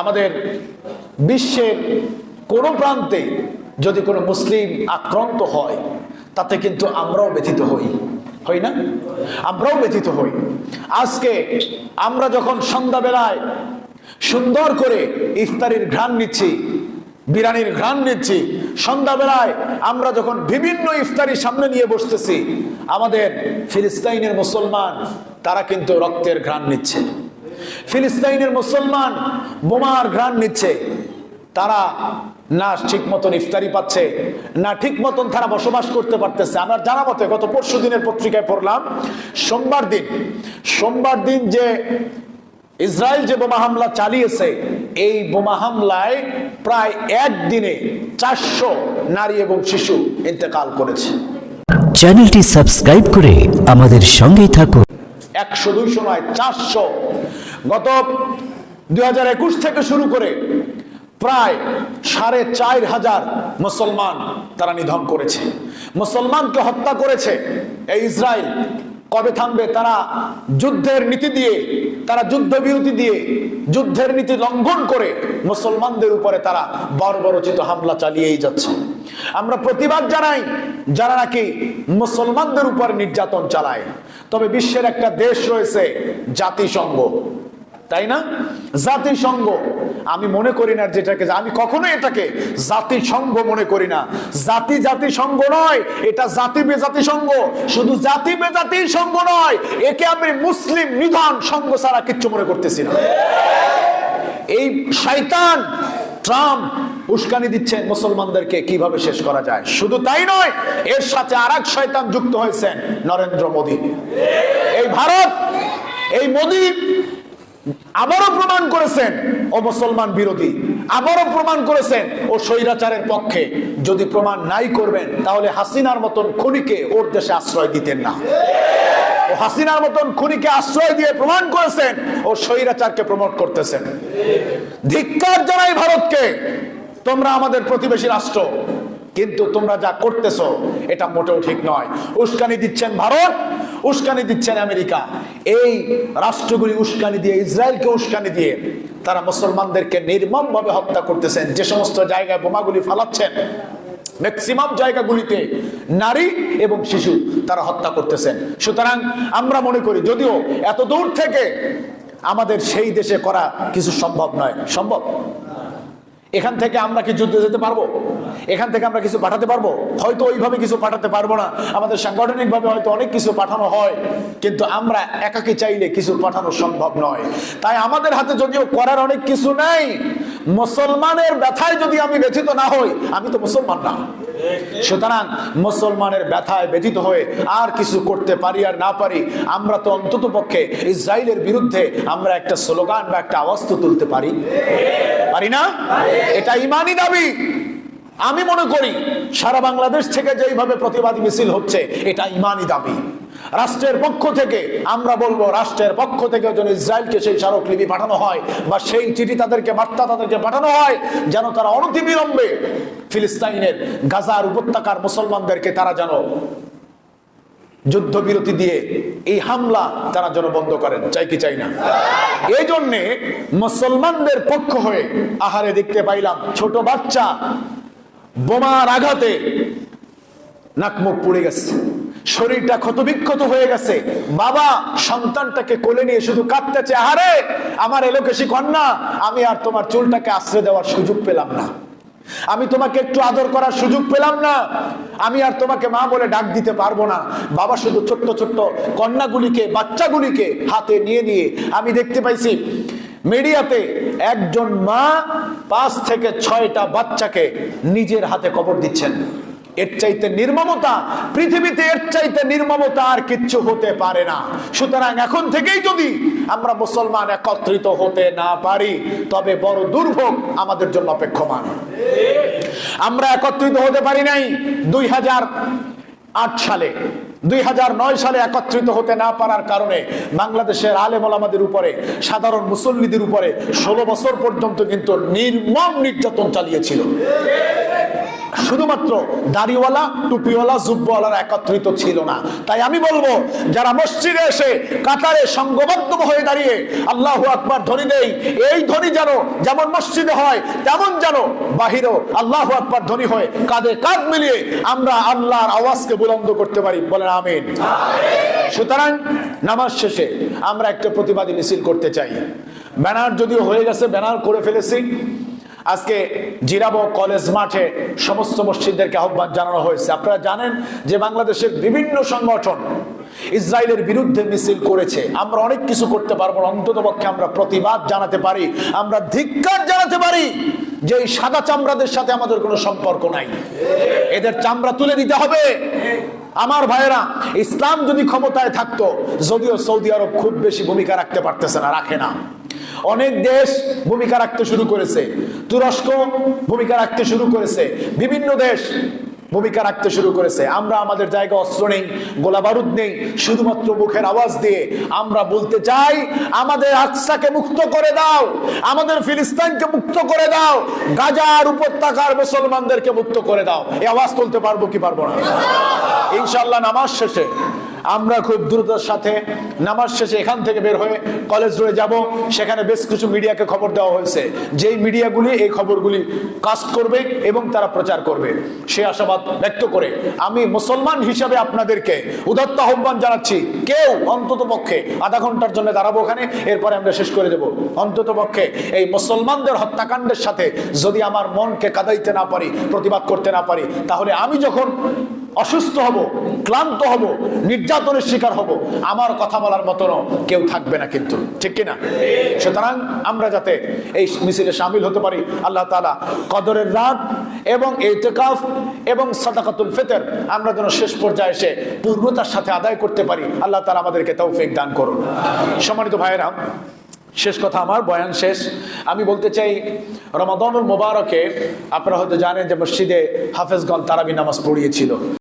আমাদের বিশ্বের কোনো প্রান্তে যদি কোনো মুসলিম আক্রান্ত হয়, তাতে কিন্তু আমরাও ব্যথিত হই। হই না? আমরাও ব্যথিত হই। আজকে আমরা যখন সন্ধ্যাবেলায় সুন্দর করে ইফতারির ঘ্রাণ নিচ্ছি বিরানির ঘ্রাণ নিচ্ছি, সন্ধ্যাবেলায় আমরা যখন বিভিন্ন ইফতারি সামনে নিয়ে বসতেছি, আমাদের ফিলিস্তাইনের মুসলমান, তারা কিন্তু রক্তের ঘ্রাণ নিচ্ছে। ফিলিস্তাইনের মুসলমান বোমার ঘ্রাণ নিচ্ছে। তারা না ঠিক মতন ইফতারি পাচ্ছে না ঠিক মতন তারা বসবাস করতে পারতেছে। আমার জানা মতে গত পরশু দিনের পত্রিকায় পড়লাম সোমবার দিন সোমবার দিন যে ইসরায়েল যে বোমা হামলা চালিয়েছে এই বোমা হামলায় প্রায় একদিনে চারশো নারী এবং শিশু ইন্তেকাল করেছে। চ্যানেলটি সাবস্ক্রাইব করে আমাদের সঙ্গেই থাকুন। একশো দুইশো নয় চারশো। গত দুই হাজার একুশ থেকে শুরু করে প্রায় সাড়ে চার হাজার মুসলমান তারা নিধন করেছে। মুসলমানকে হত্যা করেছে। এই ইসরায়েল কবে থামবে? তারা যুদ্ধের নীতি দিয়ে, তারা যুদ্ধ বিরতি দিয়ে, যুদ্ধের নীতি লঙ্ঘন করে মুসলমানদের উপরে তারা বর্বরচিত হামলা চালিয়েই যাচ্ছে। আমরা প্রতিবাদ জানাই যারা নাকি মুসলমানদের উপর নির্যাতন চালায়। তবে বিশ্বের একটা দেশ রয়েছে জাতিসংঘ। তাই না? জাতিসংঘ। আমি মনে করি না যেটাকে, আমি কখনো এটাকে জাতিসংঘ মনে করি না। জাতি জাতিসংঘ নয়, এটা জাতি বেজাতি সংঘ শুধু জাতি বেজাতি সংঘ নয়, একে আমি মুসলিম নিধন সংঘ ছাড়া কিচ্ছু মনে করতেছি না। এই শয়তান ট্রাম্প উস্কানি দিচ্ছেন মুসলমানদেরকে কীভাবে শেষ করা যায়? শুধু তাই নয়, এর সাথে আর এক শয়তান যুক্ত হয়েছেন নরেন্দ্র মোদী। এই ভারত, এই মোদী আবারও প্রমাণ করেছেন, ও মুসলমান বিরোধী। আবারও প্রমাণ করেছেন, ও স্বৈরাচারের পক্ষে। যদি প্রমাণ নাই করবেন, তাহলে হাসিনার মতন খুনিকে ওর দেশে আশ্রয় দিতেন না। ও হাসিনার মতন খুনিকে আশ্রয় দিয়ে প্রমাণ করেছেন, ও স্বৈরাচারকে প্রমোট করতেছেন। ধিক্কার জানাই ভারতকে, তোমরা আমাদের প্রতিবেশী রাষ্ট্র, কিন্তু তোমরা যা করতেছ, এটা মোটেও ঠিক নয়। উস্কানি দিচ্ছেন ভারত উস্কানি দিচ্ছেন আমেরিকা। এই রাষ্ট্রগুলি উস্কানি দিয়ে, ইসরায়েলকে উস্কানি দিয়ে তারা মুসলমানদেরকে নির্মমভাবে হত্যা করতেছেন। যে সমস্ত জায়গায় বোমাগুলি ফালাচ্ছেন ম্যাক্সিমাম জায়গাগুলিতে নারী এবং শিশু তারা হত্যা করতেছেন। সুতরাং আমরা মনে করি, যদিও এত দূর থেকে আমাদের সেই দেশে করা কিছু সম্ভব নয়। সম্ভব? এখান থেকে আমরা কি যুদ্ধে যেতে পারব? এখান থেকে আমরা কিছু পাঠাতে পারব? হয়তো ওইভাবে কিছু পাঠাতে পারব না। আমাদের সাংগঠনিক ভাবে হয়তো অনেক কিছু পাঠানো হয়, কিন্তু আমরা একাকে চাইলে কিছু পাঠানো সম্ভব নয়। তাই আমাদের হাতে যদিও করার অনেক কিছু নাই, মুসলমানের ব্যথায় যদি আমি ব্যথিত না হই, আমি তো মুসলমান না। সুতরাং মুসলমানের ব্যথায় ব্যথিত হয়ে আর কিছু করতে পারি আর না পারি, আমরা তো অন্তত পক্ষে ইসরায়েলের বিরুদ্ধে আমরা একটা স্লোগান বা একটা আওয়াজ তুলতে পারি। পারি না? এটা ইমানই দাবি। আমি মনে করি সারা বাংলাদেশ থেকে যেইভাবে প্রতিবাদী মিছিল হচ্ছে, এটা ইমানই দাবি। রাষ্ট্রের পক্ষ থেকে, আমরা বলব রাষ্ট্রের পক্ষ থেকে যেন ইসরায়েলকে সেই স্মারকলিপি পাঠানো হয় বা সেই চিঠি তাদেরকে, বার্তা তাদেরকে পাঠানো হয়, যেন তারা অনতিবিলম্বে ফিলিস্তাইনের, গাজার উপত্যকার মুসলমানদেরকে তারা যেন যুদ্ধবিরতি দিয়ে এই হামলা তারা যেন বন্ধ করেন। চাই কি চাই না? এই জন্যে মুসলমানদের পক্ষ হয়ে আহারে দেখতে পাইলাম ছোট বাচ্চা বোমার আঘাতে নাকমুখ পুড়ে গেছে। শরীরটা ক্ষতবিক্ষত হয়ে গেছে। বাবা সন্তানটাকে কোলে নিয়ে শুধু কাঁদতেছে, আহারে, আমার এলোকেশি কন্যা, আমি আর তোমার চুলটাকে আশ্রয় দেওয়ার সুযোগ পেলাম না। আমি তোমাকে একটু আদর করার সুযোগ পেলাম না। আমি আর তোমাকে মা বলে ডাক দিতে পারব না। বাবা শুধু ছোট্ট ছোট্ট কন্যাগুলিকে, বাচ্চাগুলিকে হাতে নিয়ে নিয়ে আমি দেখতে পাইছি মিডিয়াতে একজন মা পাঁচ থেকে ছয়টা বাচ্চাকে নিজের হাতে কবর দিচ্ছেন। এর চাইতে নির্মমতা, পৃথিবীতে এর চাইতে নির্মমতা আর কিচ্ছু হতে পারে না। সুতরাং এখন থেকেই যদি আমরা মুসলমান একত্রিত হতে না পারি, তবে বড় দুর্ভোগ আমাদের জন্য অপেক্ষমান। আমরা একত্রিত হতে পারি নাই দুই আট সালে। দুই হাজার নয় সালে একত্রিত হতে না পারার কারণে বাংলাদেশের আলেম ওলামাদের উপরে, সাধারণ মুসল্লিদের উপরে ষোলো বছর পর্যন্ত কিন্তু নির্মম নির্যাতন চালিয়েছিল। শুধুমাত্র দাড়িওয়ালা, টুপিওয়ালা, জুব্বওয়ালারা একত্রিত ছিল না। তাই আমি বলব, যারা মসজিদে এসে কাতারে সংঘবদ্ধ হয়ে দাঁড়িয়ে আল্লাহ আকবার ধ্বনি দেই এই ধ্বনি যেন যেমন মসজিদে হয়, তেমন যেন বাহিরেও আল্লাহ আকবার ধ্বনি হয়। কাঁধে কাঁধ মিলিয়ে আমরা আল্লাহর আওয়াজকে বুলন্দ করতে পারি। বলেন আমিন। সুতরাং নামাজ শেষে আমরা একটা প্রতিবাদী মিছিল করতে চাই। ব্যানার যদিও হয়ে গেছে, ব্যানার করে ফেলেছি আজকে জিরাবো কলেজ মাঠে সমস্ত মসজিদদেরকে আহ্বান জানানো হয়েছে। আপনারা জানেন যে বাংলাদেশের বিভিন্ন সংগঠন ইসরায়েলের বিরুদ্ধে মিছিল করেছে। আমরা অনেক কিছু করতে পারব না, অন্তত পক্ষে আমরা প্রতিবাদ জানাতে পারি। আমরা ধিক্কার জানাতে পারি যে সাদা চামড়াদের সাথে আমাদের কোনো সম্পর্ক নাই। এদের চামড়া তুলে দিতে হবে। আমার ভাইয়েরা, ইসলাম যদি ক্ষমতায় থাকতো, যদিও সৌদি আরব খুব বেশি ভূমিকা রাখতে পারতেছে না, রাখে না। অনেক দেশ ভূমিকা রাখতে শুরু করেছে। তুরস্ক ভূমিকা রাখতে শুরু করেছে। বিভিন্ন দেশ ভূমিকা রাখতে শুরু করেছে। আমরা আমাদের জায়গা অস্ত্র নেই গোলা বারুদ নেই, শুধুমাত্র মুখের আওয়াজ দিয়ে আমরা বলতে চাই, আমাদের আকসাকে মুক্ত করে দাও, আমাদের ফিলিস্তানকে মুক্ত করে দাও, গাজার উপত্যকার মুসলমানদেরকে মুক্ত করে দাও। এই আওয়াজ তুলতে পারব কি পারব না? ইনশাল্লাহ নামাজ শেষে আমরা খুব দ্রুততার সাথে নামাজ শেষে এখান থেকে বের হয়ে কলেজ রোডে যাব। সেখানে বেশ কিছু মিডিয়াকে খবর দেওয়া হয়েছে। যেই মিডিয়াগুলি এই খবরগুলি কাস্ট করবে এবং তারা প্রচার করবে। সে আশাবাদ ব্যক্ত করে আমি মুসলমান হিসাবে আপনাদেরকে উদাত্ত আহ্বান জানাচ্ছি। কেউ অন্তত পক্ষে আধা ঘণ্টার জন্য দাঁড়াবো ওখানে, এরপরে আমরা শেষ করে দেব। অন্তত পক্ষে এই মুসলমানদের হত্যাকাণ্ডের সাথে যদি আমার মনকে কাদাইতে না পারি, প্রতিবাদ করতে না পারি, তাহলে আমি যখন অসুস্থ হব, ক্লান্ত হব, নির্যাতনের শিকার হব, আমার কথা বলার মতনও কেউ থাকবে না কিন্তু, ঠিক কিনা? সুতরাং আমরা যাতে এই মিছিলে সামিল হতে পারি, আল্লাহ তালা কদরের রাত এবং এতেকাফ এবং সাদাকাতুল ফেতর আমরা যেন শেষ পর্যায়ে এসে পূর্ণতার সাথে আদায় করতে পারি, আল্লাহ তালা আমাদেরকে তৌফিক দান করুন। সম্মানিত ভাইয়েরা, শেষ কথা আমার, বয়ান শেষ। আমি বলতে চাই, রমাদনুল মোবারকে আপনারা হয়তো জানেন যে মসজিদে হাফেজগঞ্জ তারাবি নামাজ পড়িয়েছিল।